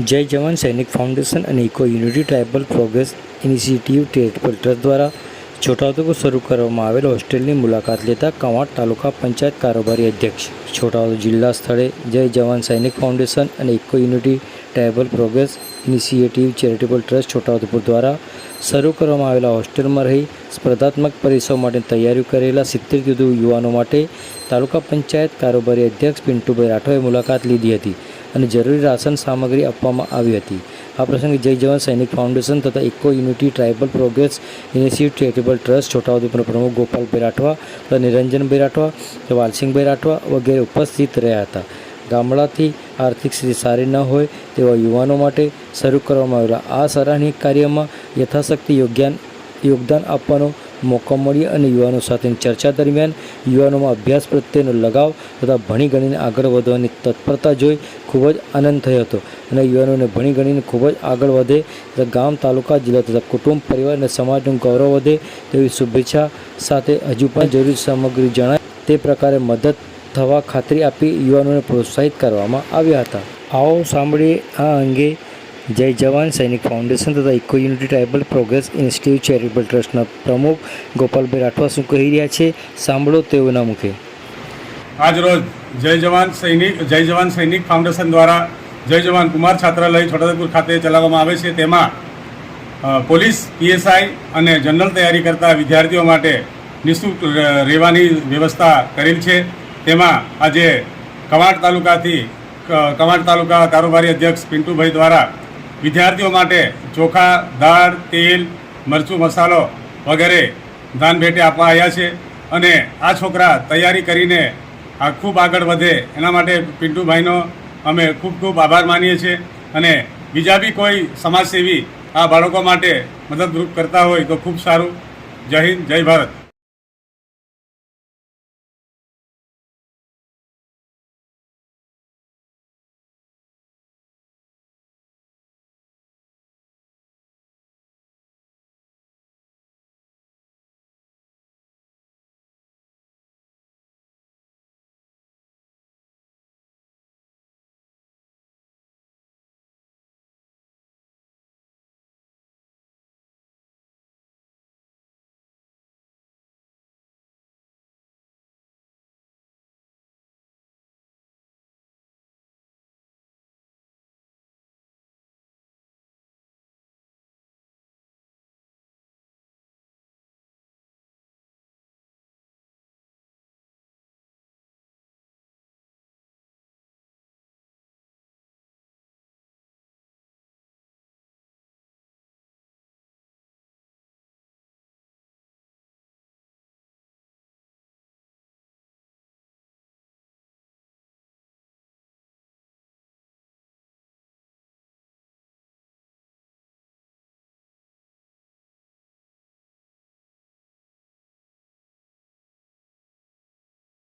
જય જવાન સૈનિક ફાઉન્ડેશન અને Eco Unity Tribal Progress Initiative Charitable Trust દ્વારા છોટાઉદેપુર શરૂ કરવામાં આવેલ હોસ્ટેલની મુલાકાત લેતા કવાંટ તાલુકા પંચાયત કારોબારી અધ્યક્ષ. છોટાઉદ જિલ્લા સ્થળે જય જવાન સૈનિક ફાઉન્ડેશન અને Eco Unity Tribal Progress Initiative Charitable Trust Chhota Udepur દ્વારા શરૂ કરવામાં આવેલા હોસ્ટેલમાં રહી સ્પર્ધાત્મક પરીક્ષાઓ માટે તૈયારીઓ કરેલા સિત્તેર વધુ યુવાનો માટે તાલુકા પંચાયત કારોબારી અધ્યક્ષ પિન્ટુભાઈ રાઠોએ મુલાકાત લીધી હતી. અને જરૂરી રાશન સામગ્રી આપવામાં આવી હતી. આ પ્રસંગે જય જવાન સૈનિક ફાઉન્ડેશન તથા Eco Unity Tribal Progress Initiative Charitable Trust છોટાઉદેપુરના પ્રમુખ ગોપાલભાઈ રાઠવા તથા નિરંજનભાઈ રાઠવા વાલસિંહભાઈ રાઠવા વગેરે ઉપસ્થિત રહ્યા હતા. ગામડાથી આર્થિક સ્થિતિ સારી ન હોય તેવા યુવાનો માટે શરૂ કરવામાં આવેલા આ સરાહનીય કાર્યમાં યથાશક્તિ યોગ્યાન, યોગદાન આપવાનો મોકો મળ્યો અને યુવાનો સાથેની ચર્ચા દરમિયાન યુવાનોમાં અભ્યાસ પ્રત્યેનો લગાવ તથા ભણી ગણીને આગળ વધવાની તત્પરતા જોઈ ખૂબ જ આનંદ થયો હતો. અને યુવાનોને ભણી ગણીને ખૂબ જ આગળ વધે. તથા ગામ, તાલુકા, જિલ્લા તથા કુટુંબ, પરિવાર અને સમાજનું ગૌરવ વધે તેવી શુભેચ્છા સાથે હજુ પણ જરૂરી સામગ્રી જણાય. તે પ્રકારે મદદ થવા ખાતરી આપી યુવાનોને પ્રોત્સાહિત કરવામાં આવ્યા હતા. આવો સાંભળીએ આ અંગે જય જવાન સૈનિક ફાઉન્ડેશન તથા Eco Unity Tribal Progress Institute Charitable ટ્રસ્ટના પ્રમુખ ગોપાલભાઈ રાઠવા શું કહી રહ્યા છે? સાંભળો તેઓના મુખે. આજરોજ જય જવાન સૈનિક, જય જવાન સૈનિક ફાઉન્ડેશન દ્વારા જય જવાન કુમાર છાત્રાલય છોટાઉદેપુર ખાતે ચલાવવામાં આવે છે. તેમાં પોલીસ, પીએસઆઈ અને જનરલ તૈયારી કરતા વિદ્યાર્થીઓ માટે નિઃશુલ્ક રહેવાની વ્યવસ્થા કરેલ છે. તેમાં આજે કવાંટ તાલુકાથી કવાંટ તાલુકા કારોબારી અધ્યક્ષ પિન્ટુભાઈ દ્વારા વિદ્યાર્થીઓ માટે ચોખા, દાળ, તેલ, મરચું, મસાલો વગેરે દાન ભેટે આપવા આવ્યા છે. અને આ છોકરા તૈયારી કરીને આ ખૂબ આગળ વધે એના માટે પિન્ટુભાઈનો અમે ખૂબ ખૂબ આભાર માનીએ છીએ. અને બીજા બી કોઈ સમાજસેવી આ બાળકો માટે મદદરૂપ કરતા હોય તો ખૂબ સારું. જય હિન્દ, જય ભારત.